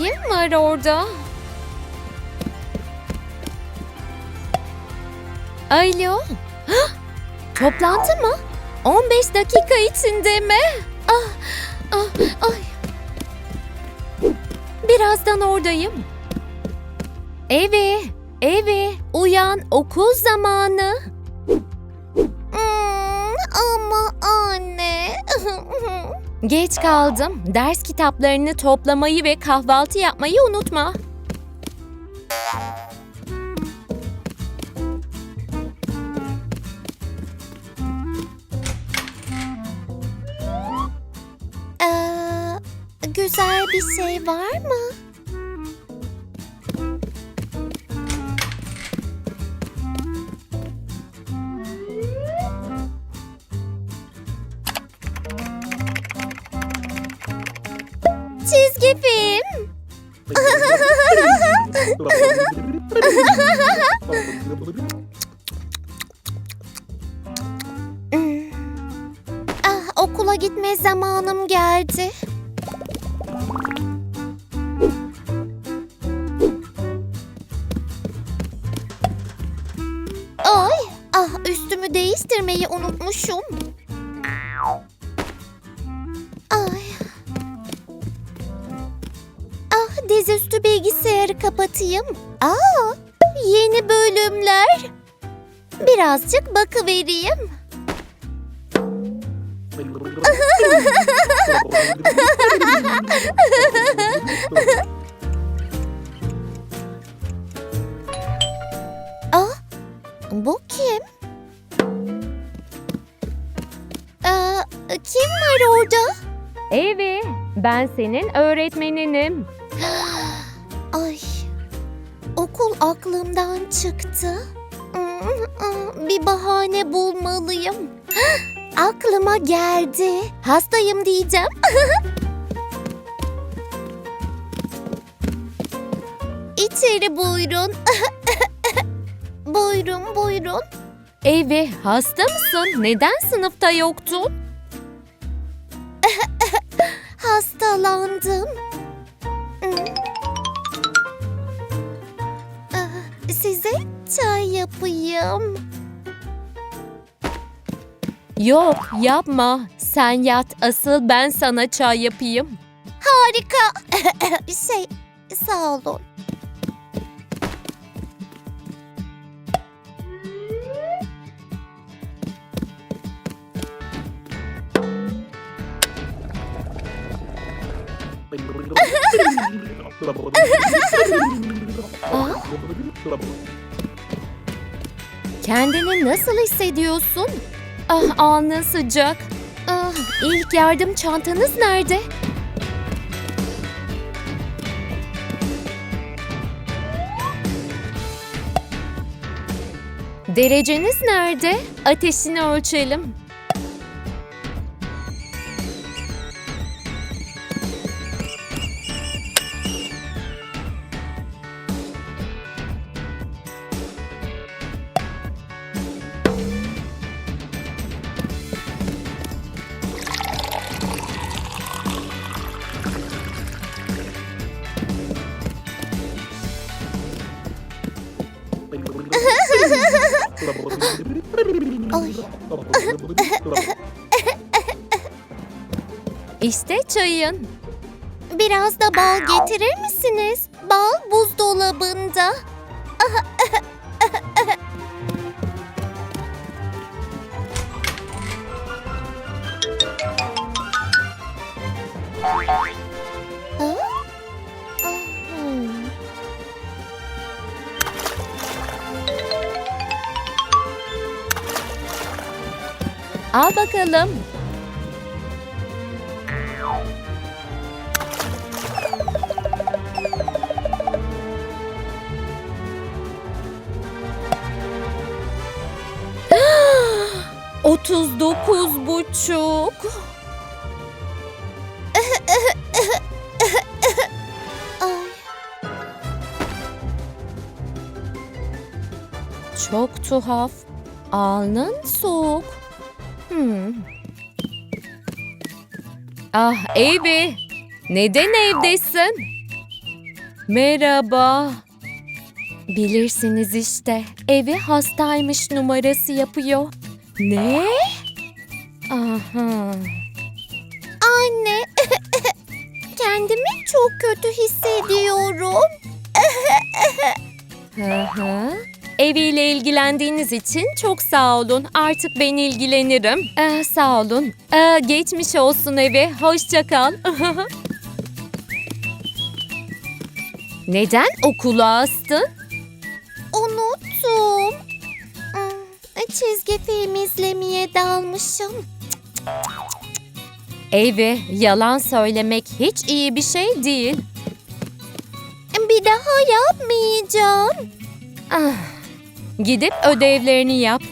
var orada? Alo? Hah! Toplantı mı? 15 dakika içinde mi? Ah, ah, ay. Birazdan oradayım. Eve, eve, uyan, okul zamanı. Hmm, ama anne. Geç kaldım. Ders kitaplarını toplamayı ve kahvaltı yapmayı unutma. Ee, güzel bir şey var mı? Ah, okula gitme zamanım geldi. Ay, ah üstümü değiştirmeyi unutmuşum. Dizüstü bilgisayarı kapatayım. Aa, yeni bölümler. Birazcık bakıvereyim. Ah, bu kim? Aa, kim var orada? Evi, ben senin öğretmeninim. Ay, okul aklımdan çıktı. Bir bahane bulmalıyım. Aklıma geldi. Hastayım diyeceğim. İçeri buyurun. buyurun, buyurun. Evi, hasta mısın? Neden sınıfta yoktun? Hastalandım. Size çay yapayım. Yok, yapma. Sen yat, asıl ben sana çay yapayım. Harika. şey, sağ olun. Kendini nasıl hissediyorsun? Ah, alnın sıcak. Ah, ilk yardım çantanız nerede? Dereceniz nerede? Ateşini ölçelim. İşte çayın. biraz da bal getirir misiniz? Bal buzdolabında. Al bakalım. Otuz dokuz buçuk. Çok tuhaf. Alnın soğuk. Hmm. Ah Evi. Neden evdesin? Merhaba. Bilirsiniz işte evi hastaymış numarası yapıyor. Ne? Aha. Anne, kendimi çok kötü hissediyorum. Hı hı. Eviyle ilgilendiğiniz için çok sağ olun. Artık ben ilgilenirim. Ee, sağ olun. Ee, geçmiş olsun evi. Hoşça kal. Neden okula astın? Unuttum. Hmm, Çizgi film izlemeye dalmışım. Evi, yalan söylemek hiç iyi bir şey değil. Bir daha yapmayacağım. Ah, gidip ödevlerini yap.